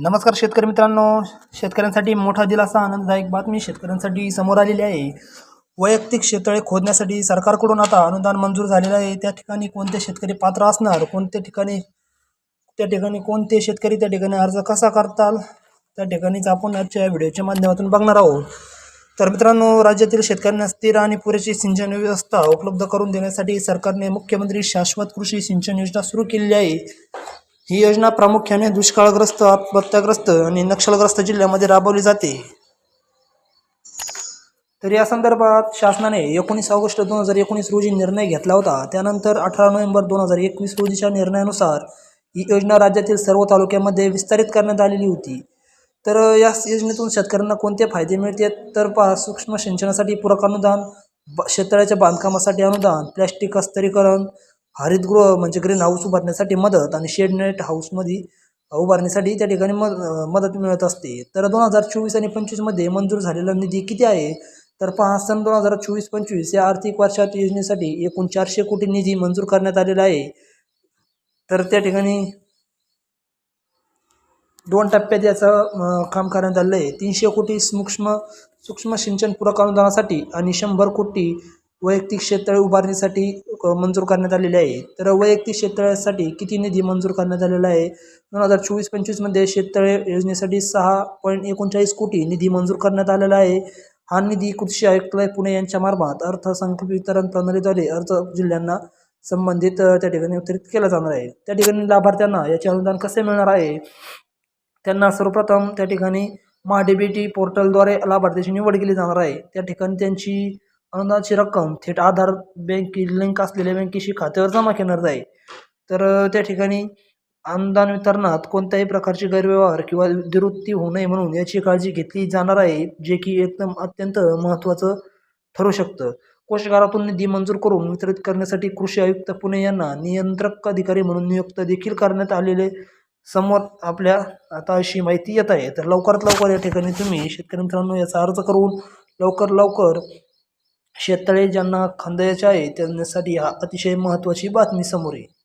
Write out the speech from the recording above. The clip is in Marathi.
नमस्कार शेतकरी मित्रांनो. शेतकऱ्यांसाठी मोठा दिलासा आनंददायक बातमी शेतकऱ्यांसाठी समोर आलेली आहे. वैयक्तिक शेततळे खोदण्यासाठी सरकारकडून आता अनुदान मंजूर झालेलं आहे. त्या ठिकाणी कोणते शेतकरी पात्र असणार? कोणत्या ठिकाणी त्या ठिकाणी कोणते शेतकरी त्या ठिकाणी अर्ज कसा करताल? त्या ठिकाणीच आपण आजच्या व्हिडिओच्या माध्यमातून बघणार आहोत. तर मित्रांनो राज्यातील शेतकऱ्यांना स्थिर आणि पुरेशी सिंचन व्यवस्था उपलब्ध करून देण्यासाठी सरकारने मुख्यमंत्री शाश्वत कृषी सिंचन योजना सुरू केलेली आहे. ही योजना प्रामुख्याने दुष्काळग्रस्त आत्महत्याग्रस्त आणि नक्षलग्रस्त जिल्ह्यामध्ये राबवली जाते. तर या संदर्भात शासनाने एकोणीस ऑगस्ट दोन हजार एकोणीस रोजी निर्णय घेतला होता. त्यानंतर अठरा नोव्हेंबर दोन हजार एकवीस रोजीच्या निर्णयानुसार ही योजना राज्यातील सर्व तालुक्यामध्ये विस्तारित करण्यात आलेली होती. तर या योजनेतून शेतकऱ्यांना कोणते फायदे मिळते तर पहा सूक्ष्म सिंचनासाठी पूरक अनुदान ब शेततळ्याच्या बांधकामासाठी अनुदान प्लॅस्टिक अस्तरीकरण हरितगृह म्हणजे ग्रीन हाऊस उभारण्यासाठी मदत आणि शेड नेट हाऊसमध्ये उभारण्यासाठी त्या ठिकाणी मद मदत मिळत असते. तर दोन हजार चोवीस आणि पंचवीसमध्ये मंजूर झालेला निधी किती आहे? तर पहा सन दोन हजार चोवीस पंचवीस या आर्थिक वर्षात योजनेसाठी एकूण चारशे कोटी निधी मंजूर करण्यात आलेला आहे. तर त्या ठिकाणी दोन टप्प्यात याचं काम करण्यात आलं आहे. तीनशे कोटी सूक्ष्म सूक्ष्म सिंचन पूरक अनुदानासाठी आणि शंभर कोटी वैयक्तिक शेततळे उभारणीसाठी मंजूर करण्यात आलेले आहे. तर वैयक्तिक शेततळ्यासाठी किती निधी मंजूर करण्यात आलेला आहे? दोन हजार चोवीस पंचवीसमध्ये शेततळे योजनेसाठी सहा पॉईंट एकोणचाळीस कोटी निधी मंजूर करण्यात आलेला आहे. हा निधी कृषी आयुक्तालय पुणे यांच्या मार्फत अर्थसंकल्प वितरण प्रणालीद्वारे अर्थ जिल्ह्यांना संबंधित त्या ठिकाणी वितरित केला जाणार आहे. त्या ठिकाणी लाभार्थ्यांना याचे अनुदान कसे मिळणार आहे? त्यांना सर्वप्रथम त्या ठिकाणी महाडीबीटी पोर्टलद्वारे लाभार्थ्याची निवड केली जाणार आहे. त्या ठिकाणी त्यांची अनुदानाची रक्कम थेट आधार बँके लिंक असलेल्या बँकेशी खात्यावर जमा केणार जाईल तर त्या ठिकाणी अनुदान वितरणात कोणत्याही प्रकारचे गैरव्यवहार किंवा दुरुत्ती होऊ नये म्हणून याची काळजी घेतली जाणार आहे जे की एकदम अत्यंत महत्त्वाचं ठरू शकतं. कोषागारातून निधी मंजूर करून वितरित करण्यासाठी कृषी आयुक्त पुणे यांना नियंत्रक अधिकारी म्हणून नियुक्त देखील करण्यात आलेले समोर आपल्या आता अशी माहिती येत आहे. तर लवकरात लवकर या ठिकाणी तुम्ही शेतकरी मित्रांनो याचा अर्ज करून लवकर लवकर शेततळे ज्यांना खंदायचे आहे त्यांच्यासाठी हा अतिशय महत्त्वाची बातमी समोर आहे